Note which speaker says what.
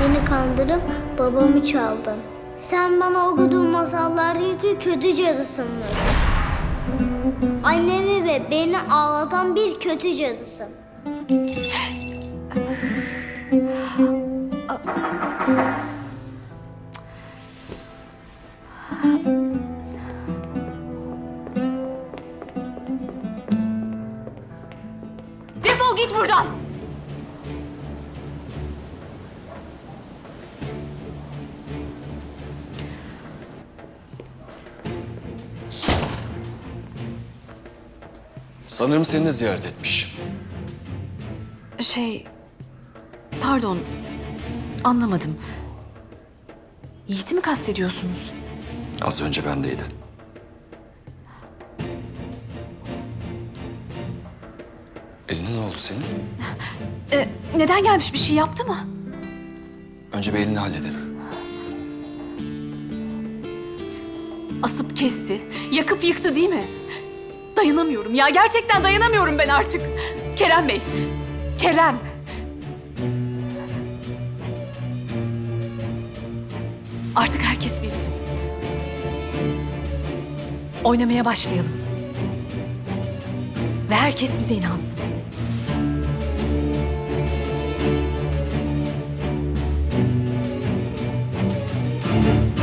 Speaker 1: Beni kandırıp babamı çaldın. Sen bana okuduğun masallardaki kötü cadısındır. Annemi ve beni ağlatan bir kötü cadısın.
Speaker 2: Defol git buradan.
Speaker 3: Sanırım seni de ziyaret etmiş.
Speaker 2: Şey, pardon. Anlamadım. Yiğit'i mi kastediyorsunuz?
Speaker 3: Az önce bendeydi. Eline ne oldu senin?
Speaker 2: Ee, neden gelmiş bir şey yaptı mı?
Speaker 3: Önce bir elini halledelim.
Speaker 2: Asıp kesti, yakıp yıktı değil mi? Dayanamıyorum ya, gerçekten dayanamıyorum ben artık. Kerem Bey, Kerem. Artık herkes bilsin. Oynamaya başlayalım. Ve herkes bize inansın.